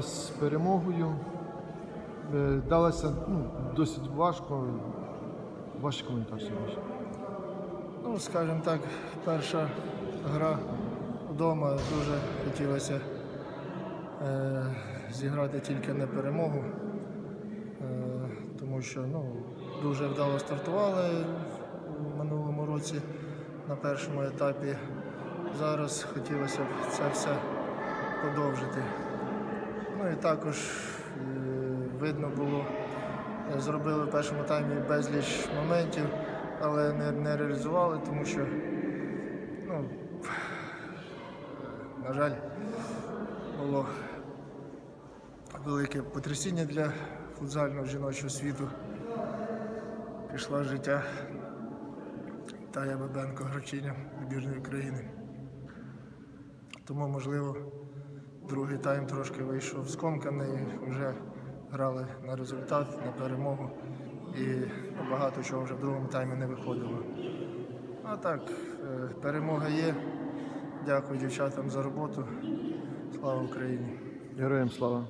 далась з перемогою. Е, Далася ну, досить важко. Ваші коментарі. Ну, скажімо так, перша гра вдома дуже хотілося е, зіграти тільки на перемогу, е, тому що ну, дуже вдало стартували в минулому році на першому етапі. Зараз хотілося б це все продовжити. Ну і також е, видно було, е, зробили в першому таймі безліч моментів, але не, не реалізували, тому що, ну, на жаль, було велике потрясіння для футзального жіночого світу. Пішла життя Тая Бабенко, гравчиня збірної України. Тому, можливо, другий тайм трошки вийшов скомканий, вже грали на результат, на перемогу і багато чого вже в другому таймі не виходило. А так, е, перемога є. Дякую дівчатам за роботу. Слава Україні! Героям слава!